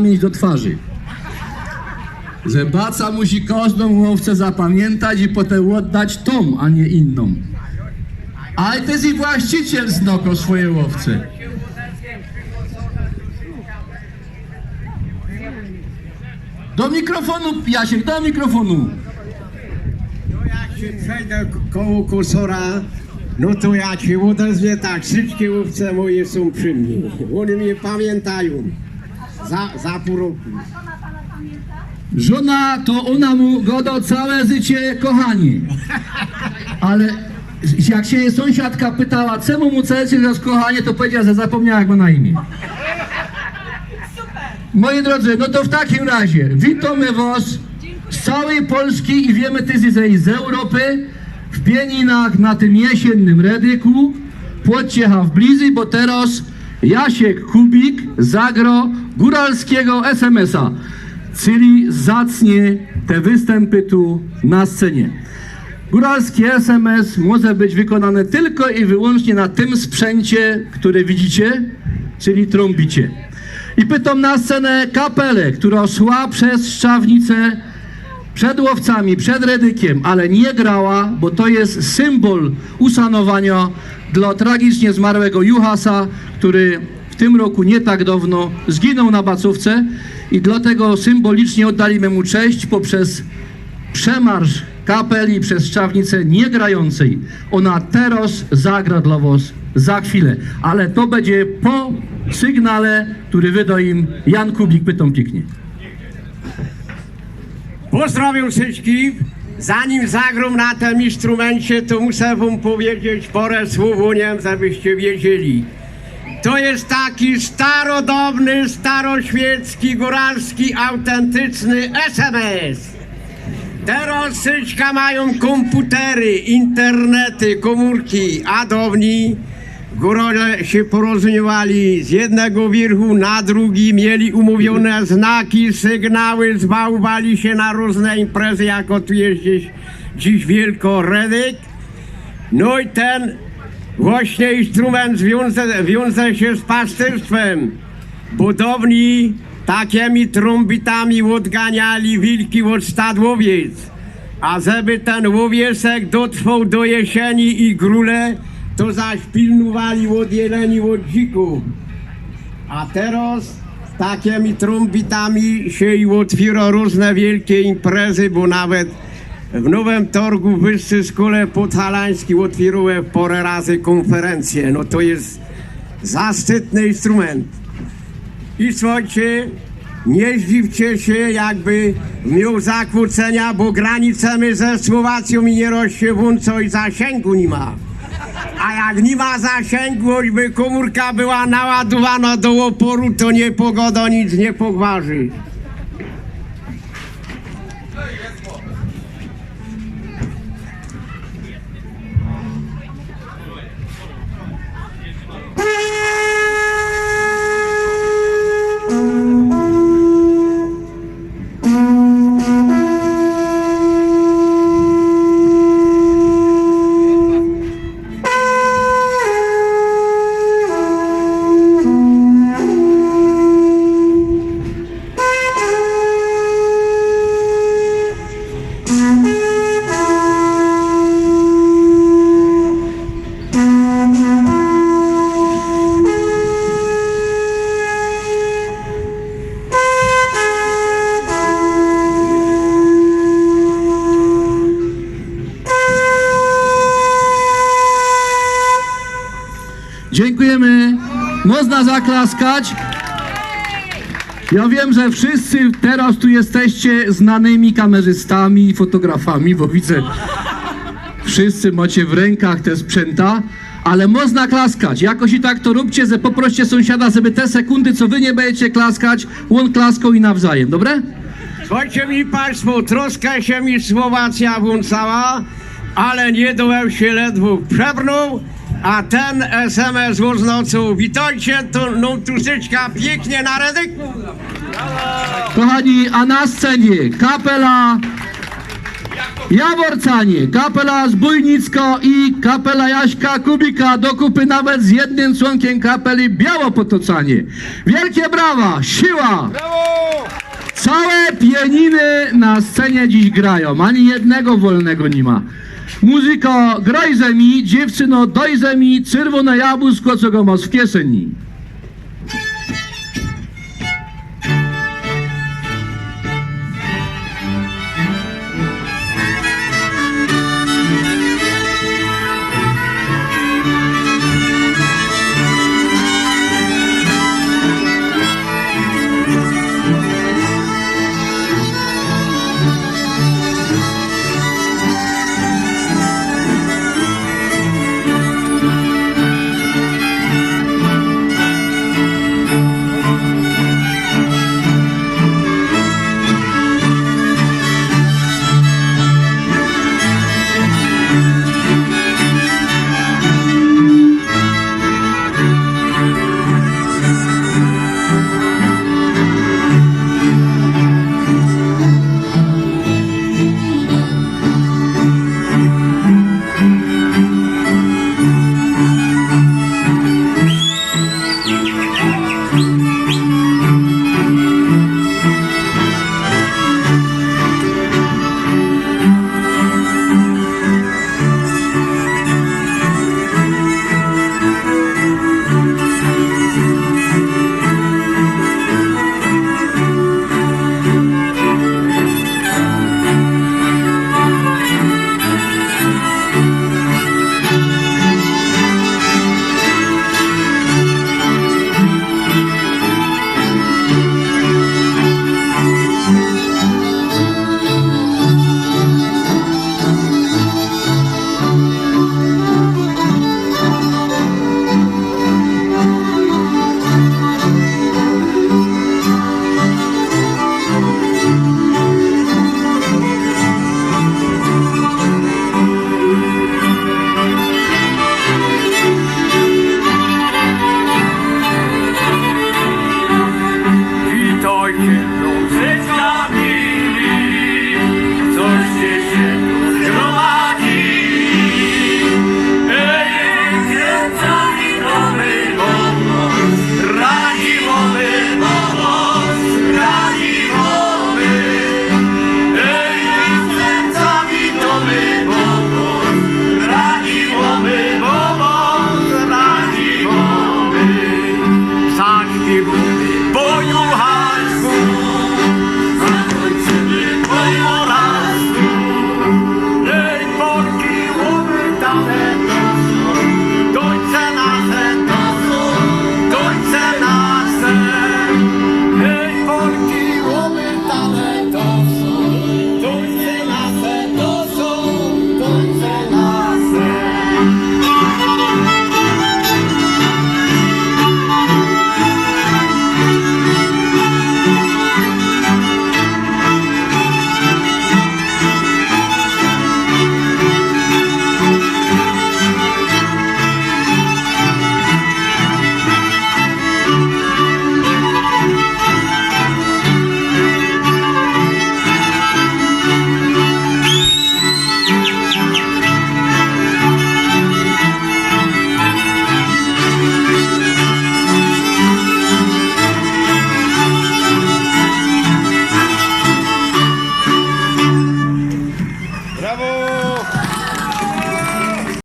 pamięć do twarzy. Że musi każdą łowcę zapamiętać i potem oddać tą, a nie inną. Ale jest i właściciel znoko swoje łowce. Do mikrofonu, Jasiek, do mikrofonu. Jak się przejdę koło kursora, no to jak się odezwie tak, wszystkie łowce moje są przy mnie. One mnie pamiętają. Za, za pół roku. Żona to ona mu godo całe życie kochanie. Ale jak się sąsiadka pytała, czemu mu całe życie kochanie, to powiedziała, że zapomniała jak ma na imię. Moi drodzy, no to w takim razie witamy was z całej Polski i wiemy ty z, z Europy w Pieninach na tym jesiennym redyku. Płodźcie w blizy, bo teraz Jasiek Kubik zagro góralskiego SMS-a, czyli zacnie te występy tu na scenie. Góralski SMS może być wykonany tylko i wyłącznie na tym sprzęcie, który widzicie, czyli trąbicie. I pytam na scenę kapelę, która szła przez Szczawnicę przed łowcami, przed Redykiem, ale nie grała, bo to jest symbol uszanowania dla tragicznie zmarłego Juhasa, który w tym roku nie tak dawno zginął na Bacówce i dlatego symbolicznie oddaliśmy mu cześć poprzez przemarsz kapeli przez Szczawnicę nie grającej. Ona teraz zagra dla was za chwilę, ale to będzie po sygnale, który wyda im Jan Kubik, pytam pięknie. Pozdrawiam wszystkich. Zanim zagram na tym instrumencie, to muszę wam powiedzieć parę słów żebyście wiedzieli. To jest taki starodobny, staroświecki, góralski, autentyczny SMS. Teraz wszystkie mają komputery, internety, komórki, a dawni górale się porozumiewali z jednego wierchu na drugi, mieli umówione znaki, sygnały, zbałwali się na różne imprezy, jako tu jest dziś, dziś Wielkoredyk. No i ten właśnie instrument wiąże, wiąże się z pasterstwem. Budowni takimi trumbitami odganiali wilki od stad łowiec. A żeby ten łowiesek dotrwał do jesieni i grule, to zaś pilnowali od jeleni, od dzików. A teraz takimi trumbitami się i otwiera różne wielkie imprezy, bo nawet w Nowym Torgu w Wyższej Szkole Podhalańskiej otwierałem parę razy konferencje. No to jest zaszczytny instrument. I słuchajcie, nie zdziwcie się, jakby miał zakłócenia, bo granicemy ze Słowacją i nie rozsiewunco i zasięgu nie ma. A jak nie ma zasięgu, choćby komórka była naładowana do oporu, to nie pogoda nic nie pogważy. Dziękujemy. Można zaklaskać. Ja wiem, że wszyscy teraz tu jesteście znanymi kamerzystami i fotografami, bo widzę, wszyscy macie w rękach te sprzęta, ale można klaskać. Jakoś i tak to róbcie, że poproście sąsiada, żeby te sekundy, co wy nie będziecie klaskać, on klaskał i nawzajem, dobre? Słuchajcie mi Państwo, troszkę się mi Słowacja włączała, ale nie dołem się ledwo przebrnął, a ten SMS uznał, witajcie, to no troszeczkę pięknie na redyku. Kochani, a na scenie kapela Jaworcanie, kapela Zbójnicko i kapela Jaśka Kubika do kupy nawet z jednym członkiem kapeli Białopotocanie. Wielkie brawa, siła! Całe pianiny na scenie dziś grają, ani jednego wolnego nie ma. Muzyko, graj ze mi, dziewczyno, doj ze mi, czerwone jabłusko, co go masz w kieszeni.